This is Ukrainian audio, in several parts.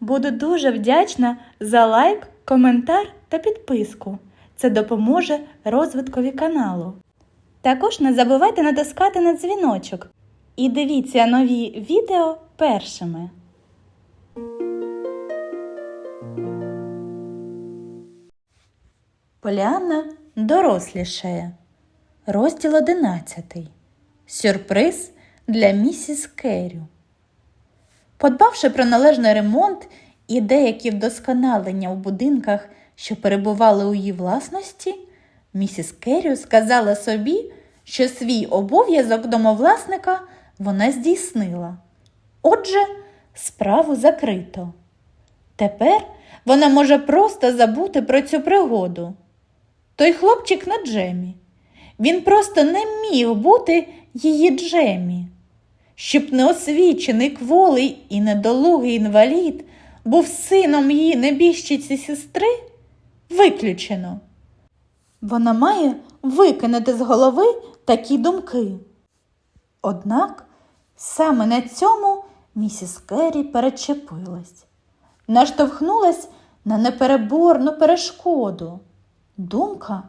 Буду дуже вдячна за лайк, коментар та підписку. Це допоможе розвиткові каналу. Також не забувайте натискати на дзвіночок і дивіться нові відео першими. Поліанна дорослішає. Розділ 11. Сюрприз для місіс Керрю. Подбавши про належний ремонт і деякі вдосконалення у будинках, що перебували у її власності, місіс Керрю сказала собі, що свій обов'язок домовласника вона здійснила. Отже, справу закрито. Тепер вона може просто забути про цю пригоду. Той хлопчик на Джемі. Він просто не міг бути її Джемі. Щоб неосвічений кволий і недолугий інвалід був сином її небіжчиці сестри, виключено. Вона має викинути з голови такі думки. Однак саме на цьому місіс Керрі перечепилась, наштовхнулась на непереборну перешкоду. Думка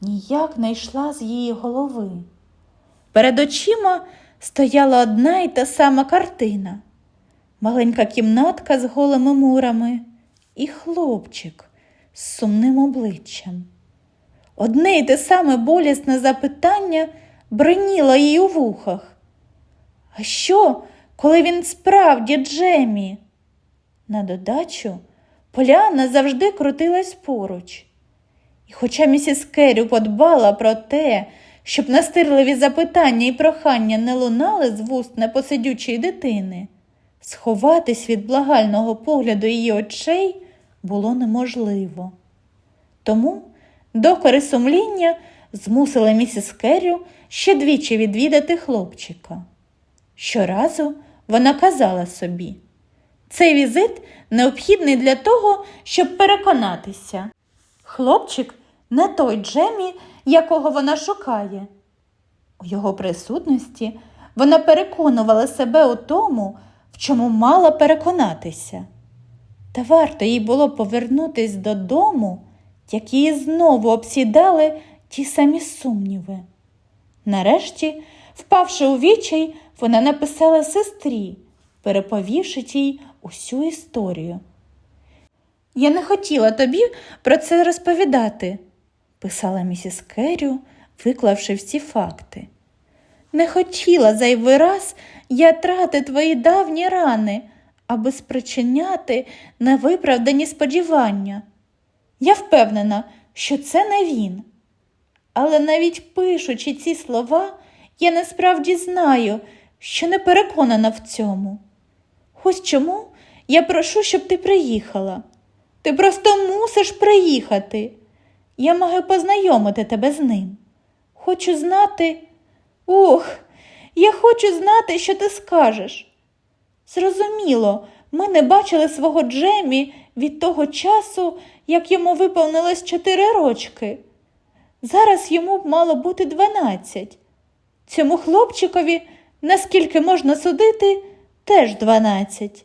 ніяк не йшла з її голови. Перед очима стояла одна й та сама картина. Маленька кімнатка з голими мурами і хлопчик з сумним обличчям. Одне й те саме болісне запитання бриніло їй у вухах. А що, коли він справді Джемі? На додачу Поляна завжди крутилась поруч. І хоча місіс Керрю подбала про те, щоб настирливі запитання і прохання не лунали з вуст непосидючої дитини, сховатись від благального погляду її очей було неможливо. Тому докори сумління змусили місіс Керрю ще двічі відвідати хлопчика. Щоразу вона казала собі, цей візит необхідний для того, щоб переконатися. Хлопчик не той Джемі, якого вона шукає. У його присутності вона переконувала себе у тому, в чому мала переконатися. Та варто їй було повернутись додому, як її знову обсідали ті самі сумніви. Нарешті, впавши у вічай, вона написала сестрі, переповівши їй усю історію. Я не хотіла тобі про це розповідати, писала місіс Керрю, виклавши всі факти. Не хотіла зайвий раз я трати твої давні рани, аби спричиняти невиправдані сподівання. Я впевнена, що це не він. Але навіть пишучи ці слова, я насправді знаю, що не переконана в цьому. Ось чому я прошу, щоб ти приїхала. Ти просто мусиш приїхати. Я маю познайомити тебе з ним. Хочу знати. Ох, я хочу знати, що ти скажеш. Зрозуміло, ми не бачили свого Джемі від того часу, як йому виповнилось чотири рочки. Зараз йому б мало бути дванадцять. Цьому хлопчикові, наскільки можна судити, теж дванадцять.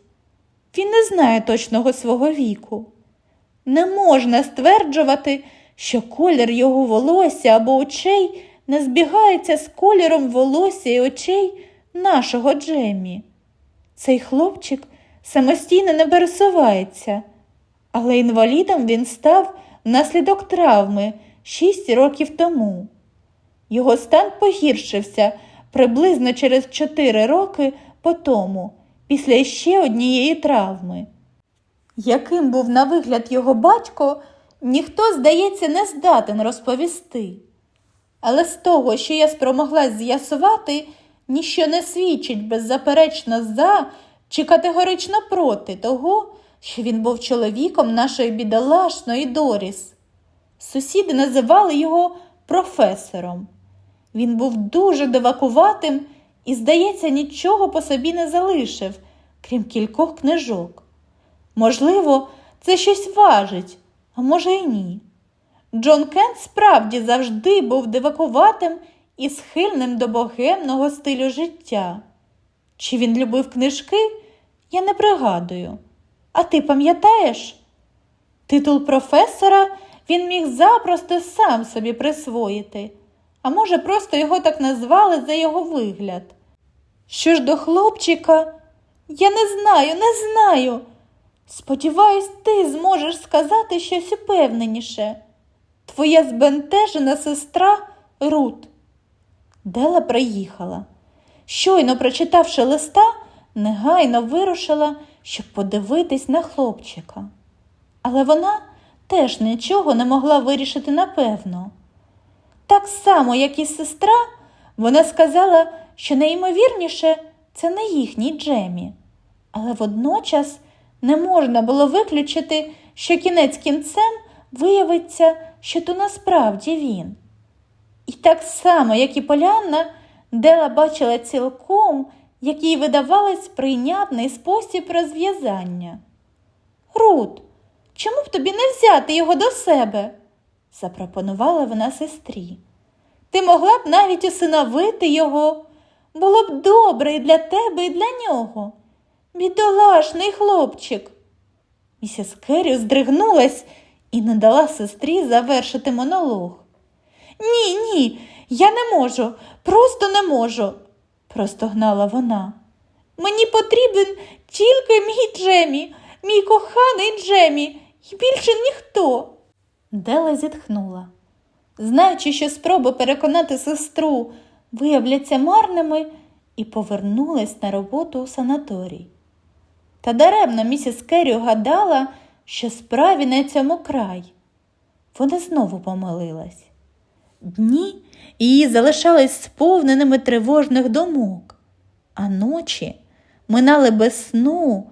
Він не знає точного свого віку. Не можна стверджувати, що колір його волосся або очей не збігається з кольором волосся і очей нашого Джемі. Цей хлопчик самостійно не пересувається, але інвалідом він став внаслідок травми шість років тому. Його стан погіршився приблизно через чотири роки по тому, після ще однієї травми. Яким був на вигляд його батько, ніхто, здається, не здатен розповісти. Але з того, що я спромоглась з'ясувати, ніщо не свідчить беззаперечно за чи категорично проти того, що він був чоловіком нашої бідолашної Доріс. Сусіди називали його професором. Він був дуже дивакуватим і, здається, нічого по собі не залишив, крім кількох книжок. Можливо, це щось важить, а може й ні. Джон Кент справді завжди був дивакуватим і схильним до богемного стилю життя. Чи він любив книжки, я не пригадую. А ти пам'ятаєш? Титул професора він міг запросто сам собі присвоїти, а може, просто його так назвали за його вигляд. Що ж до хлопчика, я не знаю, не знаю. Сподіваюсь, ти зможеш сказати щось упевненіше. Твоя збентежена сестра Рут. Дела приїхала. Щойно прочитавши листа, негайно вирушила, щоб подивитись на хлопчика. Але вона теж нічого не могла вирішити напевно. Так само, як і сестра, вона сказала, що найімовірніше це не їхній Джемі, але водночас не можна було виключити, що кінець кінцем виявиться, що то насправді він. І так само, як і Полянна, Дела бачила цілком, як їй видавалось прийнятний спосіб розв'язання. Рут, чому б тобі не взяти його до себе? запропонувала вона сестрі. Ти могла б навіть усиновити його. Було б добре і для тебе, і для нього. Бідолашний хлопчик. Місіс Керрі здригнулась і не дала сестрі завершити монолог. Ні, ні, я не можу, просто не можу, простогнала вона. Мені потрібен тільки мій Джемі, мій коханий Джемі, і більше ніхто. Дела зітхнула. Знаючи, що спроби переконати сестру виявляться марними, і повернулась на роботу у санаторій. Та даремно місіс Керрі гадала, що справі на цьому край. Вона знову помилилась. Дні її залишались сповненими тривожних думок, а ночі минали без сну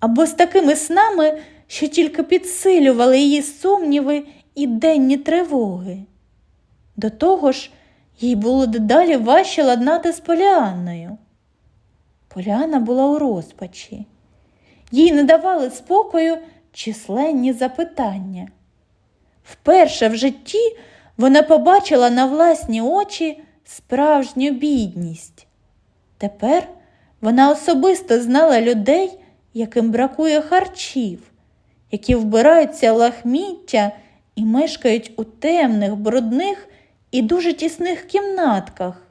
або з такими снами, що тільки підсилювали її сумніви і денні тривоги. До того ж, їй було дедалі важче ладнати з Поліанною. Поліана була у розпачі. Їй не давали спокою численні запитання. Вперше в житті вона побачила на власні очі справжню бідність. Тепер вона особисто знала людей, яким бракує харчів, які вбираються лахміття і мешкають у темних, брудних і дуже тісних кімнатках.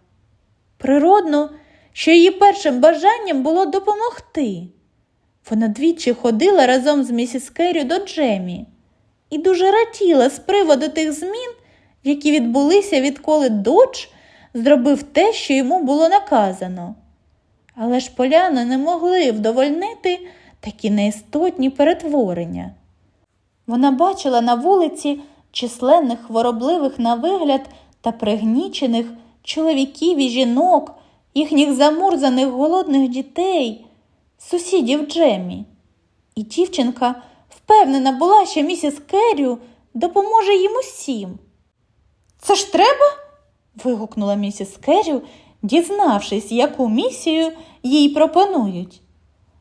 Природно, що її першим бажанням було допомогти. Вона двічі ходила разом з місіс Керрі до Джемі і дуже раділа з приводу тих змін, які відбулися, відколи Додж зробив те, що йому було наказано. Але ж поляни не могли вдовольнити такі неістотні перетворення. Вона бачила на вулиці численних хворобливих на вигляд та пригнічених чоловіків і жінок, їхніх замурзаних голодних дітей, сусідів Джемі. І дівчинка впевнена була, що місіс Керрю допоможе їм усім. Це ж треба? вигукнула місіс Керрю, дізнавшись, яку місію їй пропонують.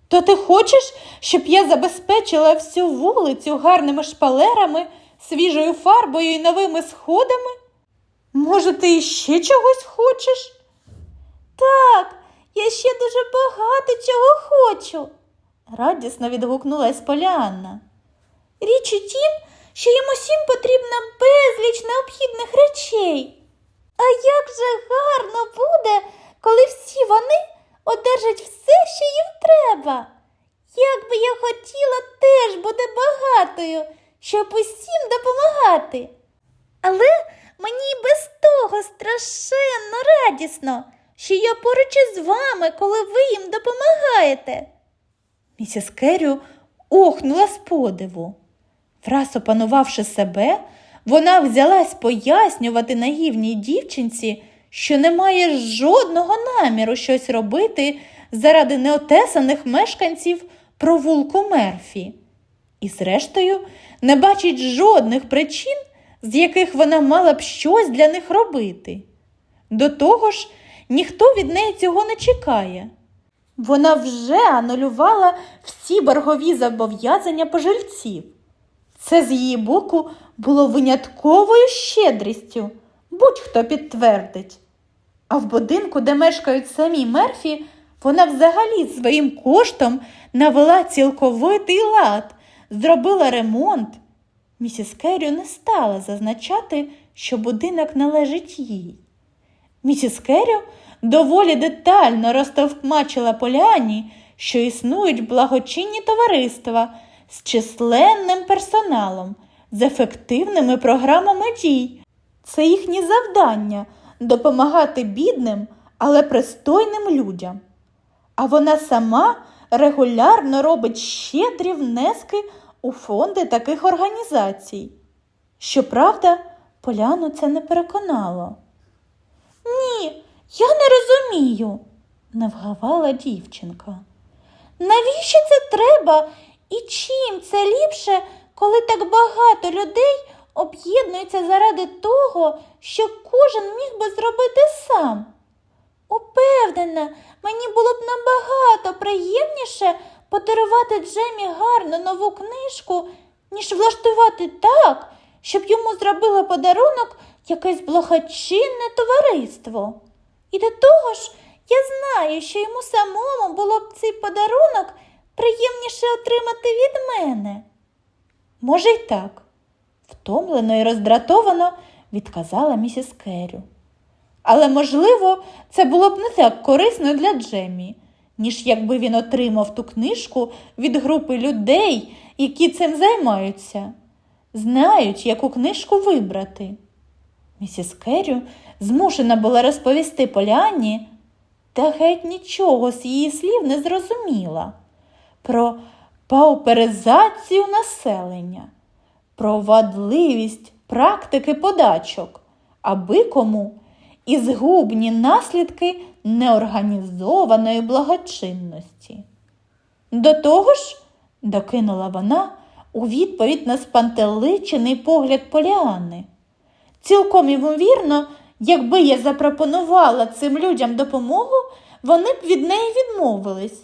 То ти хочеш, щоб я забезпечила всю вулицю гарними шпалерами, свіжою фарбою і новими сходами? Може, ти іще чогось хочеш? Так, я ще дуже багато чого хочу, радісно відгукнулась Поліанна. Річ у тім, що їм усім потрібна безліч необхідних речей. А як же гарно буде, коли всі вони одержать все, що їм треба. Як би я хотіла теж бути багатою, щоб усім допомагати. Але мені без того страшенно радісно, що я поруч із вами, коли ви їм допомагаєте. Місіс Керрю охнула з подиву. Враз опанувавши себе, вона взялась пояснювати наївній дівчинці, що не має жодного наміру щось робити заради неотесаних мешканців провулку Мерфі. І, зрештою, не бачить жодних причин, з яких вона мала б щось для них робити. До того ж, ніхто від неї цього не чекає. Вона вже анулювала всі боргові зобов'язання пожильців. Це з її боку було винятковою щедрістю, будь-хто підтвердить. А в будинку, де мешкають самі Мерфі, Вона взагалі своїм коштом навела цілковитий лад, зробила ремонт. Місіс Керрі не стала зазначати, що будинок належить їй. Місіс Керрі доволі детально розтовкмачила Поляні, що існують благочинні товариства з численним персоналом, з ефективними програмами дій. Це їхнє завдання допомагати бідним, але пристойним людям. А вона сама регулярно робить щедрі внески у фонди таких організацій. Щоправда, Поляну це не переконало. Ні, я не розумію, не вгавала дівчинка. Навіщо це треба і чим це ліпше, коли так багато людей об'єднуються заради того, що кожен міг би зробити сам? Упевнена, мені було б набагато приємніше подарувати Джемі гарну нову книжку, ніж влаштувати так, щоб йому зробило подарунок якесь благочинне товариство. І до того ж, я знаю, що йому самому було б цей подарунок приємніше отримати від мене. Може, й так, втомлено і роздратовано відказала місіс Керрю. Але, можливо, це було б не так корисно для Джемі, ніж якби він отримав ту книжку від групи людей, які цим займаються, знають, яку книжку вибрати. Місіс Керрю змушена була розповісти Поліанні, та геть нічого з її слів не зрозуміла про пауперизацію населення, про вадливість практики подачок, аби кому і згубні наслідки неорганізованої благочинності. До того ж, докинула вона у відповідь на спантеличений погляд Поліани. Цілком ймовірно, якби я запропонувала цим людям допомогу, вони б від неї відмовились.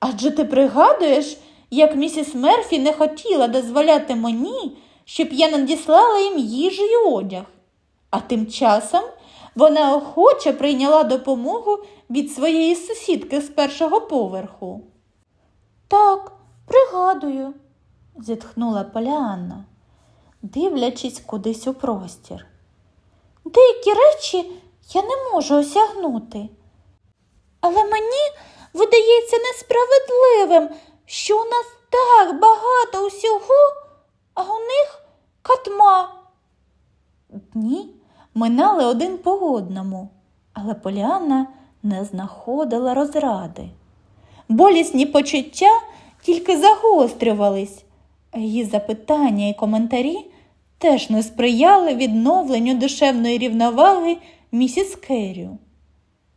Адже ти пригадуєш, як місіс Мерфі не хотіла дозволяти мені, щоб я надіслала їм їжу й одяг. А тим часом вона охоче прийняла допомогу від своєї сусідки з першого поверху. Так, пригадую, зітхнула Поліанна, дивлячись кудись у простір. Деякі речі я не можу осягнути. Але мені видається несправедливим, що у нас так багато усього, а у них катма. Дні минали один по одному, але Поліанна не знаходила розради. Болісні почуття тільки загострювались, її запитання і коментарі теж не сприяли відновленню душевної рівноваги місіс Керрю.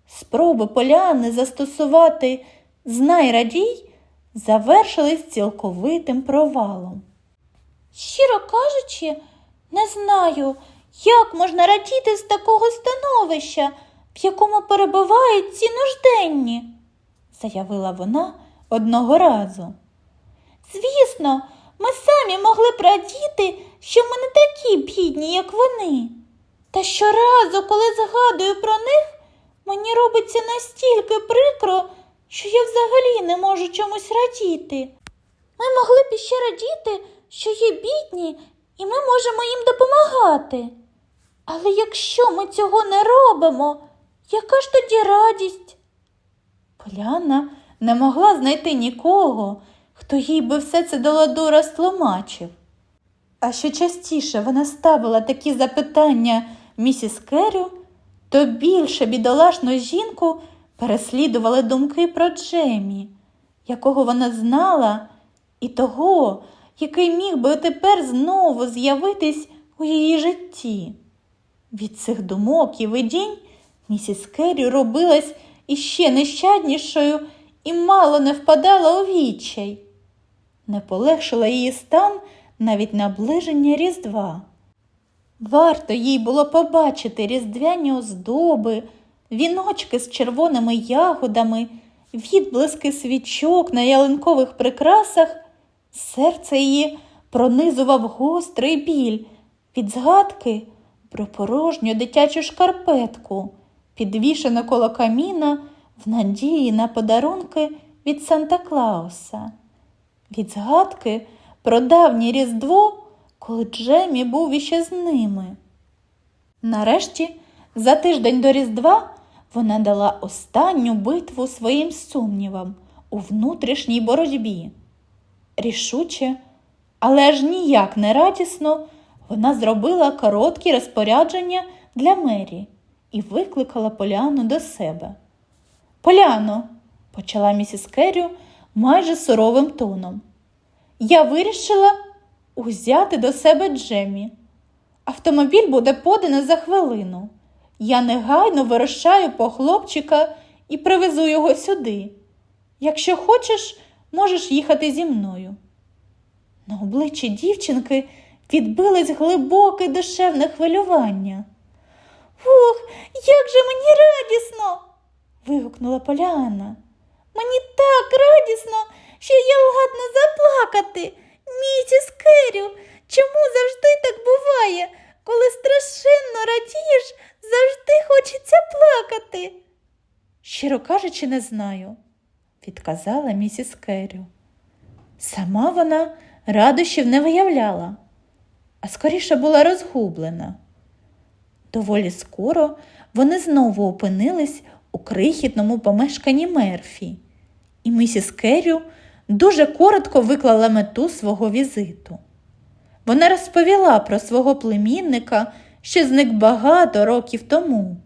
Спроби Поляни застосувати знай радій завершились цілковитим провалом. Щиро кажучи, не знаю, як можна радіти з такого становища, в якому перебувають ці нужденні, заявила вона одного разу. Звісно, ми самі могли б радіти, що ми не такі бідні, як вони. Та щоразу, коли згадую про них, мені робиться настільки прикро, що я взагалі не можу чомусь радіти. Ми могли б іще радіти, що є бідні, і ми можемо їм допомагати. Але якщо ми цього не робимо, яка ж тоді радість? Поляна не могла знайти нікого, хто їй би все це до ладу розтлумачив. А що частіше вона ставила такі запитання місіс Керрю, то більше бідолашну жінку переслідували думки про Джемі, якого вона знала, і того, який міг би тепер знову з'явитись у її житті. Від цих думок і видінь місіс Керрі робилась іще нещаднішою і мало не впадала у відчай. Не полегшила її стан навіть наближення Різдва. Варто їй було побачити різдвяні оздоби, віночки з червоними ягодами, відблиски свічок на ялинкових прикрасах, серце її пронизував гострий біль. Від згадки про порожню дитячу шкарпетку, підвішену коло каміна в надії на подарунки від Санта Клауса, від згадки про давнє Різдво, коли Джемі був іще з ними. Нарешті, за тиждень до Різдва, вона дала останню битву своїм сумнівам у внутрішній боротьбі. Рішуче, але ж ніяк не радісно, вона зробила короткі розпорядження для Мері і викликала Поляну до себе. Поляно, почала місіс Керрю майже суровим тоном. Я вирішила узяти до себе Джемі. Автомобіль буде подано за хвилину. Я негайно вирушаю по хлопчика і привезу його сюди. Якщо хочеш, можеш їхати зі мною. На обличчі дівчинки відбилось глибоке душевне хвилювання. Ух, як же мені радісно. вигукнула Поляна. Мені так радісно, що я ладна заплакати. Місіс Керю, чому завжди так буває? Коли страшенно радієш, завжди хочеться плакати. Щиро кажучи, не знаю, відказала місіс Керю. Сама вона радощів не виявляла, а скоріше була розгублена. Доволі скоро вони знову опинились у крихітному помешканні Мерфі, і місіс Керрю дуже коротко виклала мету свого візиту. Вона розповіла про свого племінника, що зник багато років тому,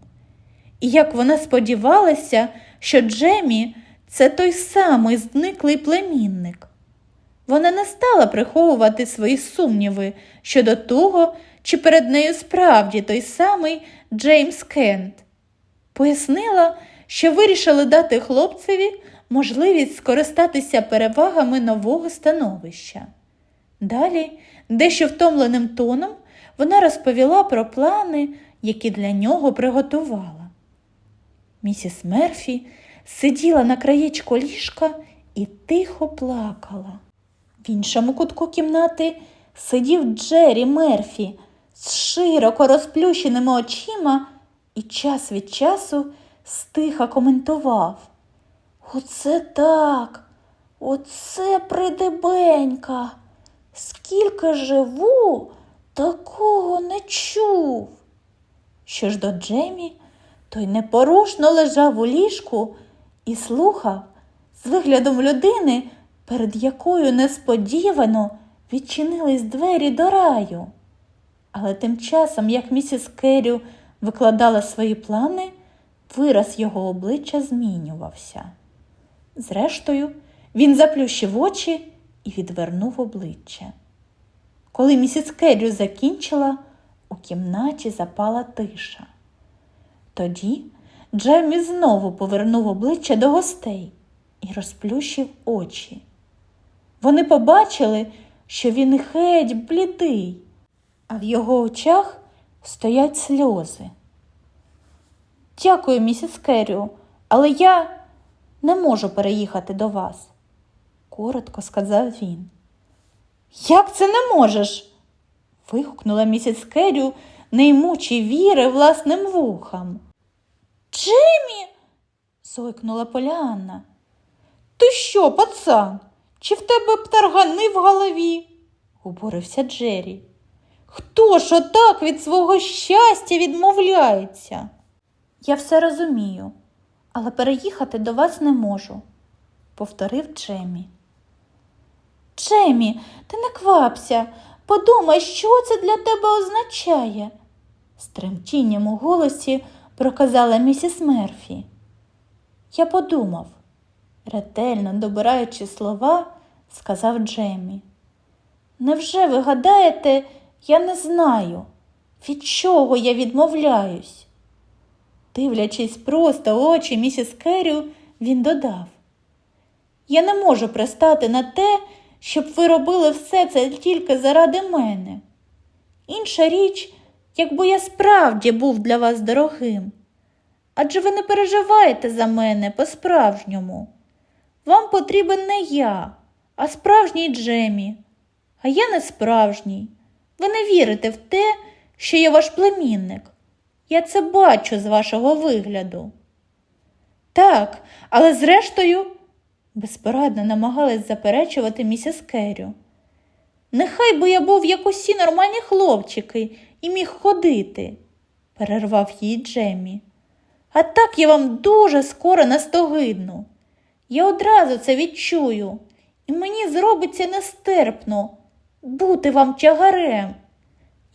і як вона сподівалася, що Джемі це той самий зниклий племінник. Вона не стала приховувати свої сумніви щодо того, чи перед нею справді той самий Джеймс Кент. Пояснила, що вирішили дати хлопцеві можливість скористатися перевагами нового становища. Далі, дещо втомленим тоном, вона розповіла про плани, які для нього приготувала. Місіс Мерфі сиділа на краєчку ліжка і тихо плакала. В іншому кутку кімнати сидів Джері Мерфі з широко розплющеними очима і час від часу стиха коментував. Оце так, оце придебенька. Скільки живу, такого не чув. Що ж до Джемі, той непорушно лежав у ліжку і слухав з виглядом людини, перед якою несподівано відчинились двері до раю. Але тим часом, як місіс Керрю викладала свої плани, вираз його обличчя змінювався. Зрештою, він заплющив очі і відвернув обличчя. Коли місіс Керрю закінчила, у кімнаті запала тиша. Тоді Джеммі знову повернув обличчя до гостей і розплющив очі. Вони побачили, що він геть блідий, а в його очах стоять сльози. Дякую, місіс Керрю, але я не можу переїхати до вас, коротко сказав він. Як це не можеш? вигукнула місіс Керрю, не ймучи віри власним вухам. Джиммі, зойкнула Поліанна. Ти що, пацан? Чи в тебе птаргани в голові? обурився Джері. Хто ж отак від свого щастя відмовляється? Я все розумію, але переїхати до вас не можу, повторив Джемі. Джемі, ти не квапся, подумай, що це для тебе означає, з тремтінням у голосі проказала місіс Мерфі. Я подумав, ретельно добираючи слова, сказав Джемі. Невже ви гадаєте, я не знаю, від чого я відмовляюсь? Дивлячись просто очі місіс Керрю, він додав. Я не можу пристати на те, щоб ви робили все це тільки заради мене. Інша річ, якби я справді був для вас дорогим. Адже ви не переживаєте за мене по-справжньому. Вам потрібен не я, а справжній Джемі. А я не справжній. Ви не вірите в те, що я ваш племінник. Я це бачу з вашого вигляду. Так, але зрештою, безпорадно намагалась заперечувати місіс Керрю. Нехай би я був як усі нормальні хлопчики і міг ходити, перервав її Джеммі. А так я вам дуже скоро настогидну. Я одразу це відчую, і мені зробиться нестерпно бути вам тягарем.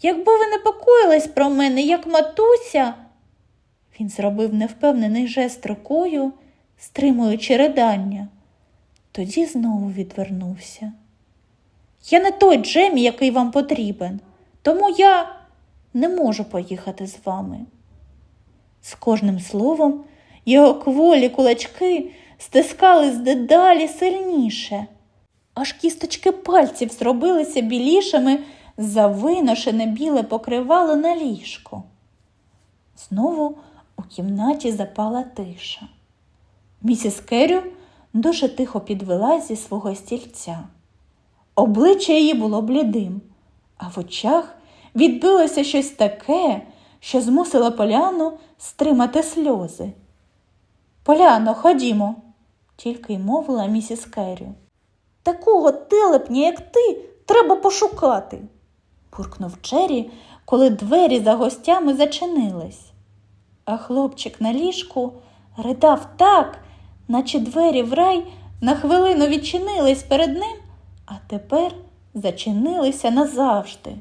Якби ви непокоїлись про мене, як матуся, він зробив невпевнений жест рукою, стримуючи ридання. Тоді знову відвернувся. Я не той Джемі, який вам потрібен, тому я не можу поїхати з вами. З кожним словом його кволі кулачки стискались дедалі сильніше, аж кісточки пальців зробилися білішими за виношене біле покривало на ліжко. Знову у кімнаті запала тиша. Місіс Керрю дуже тихо підвела зі свого стільця. Обличчя її було блідим, а в очах відбилося щось таке, що змусило Поляну стримати сльози. Поляно, ходімо, тільки й мовила місіс Керрю. Такого телепня, як ти, треба пошукати, буркнув Джері, коли двері за гостями зачинились. А хлопчик на ліжку ридав так, наче двері в рай на хвилину відчинились перед ним, а тепер зачинилися назавжди.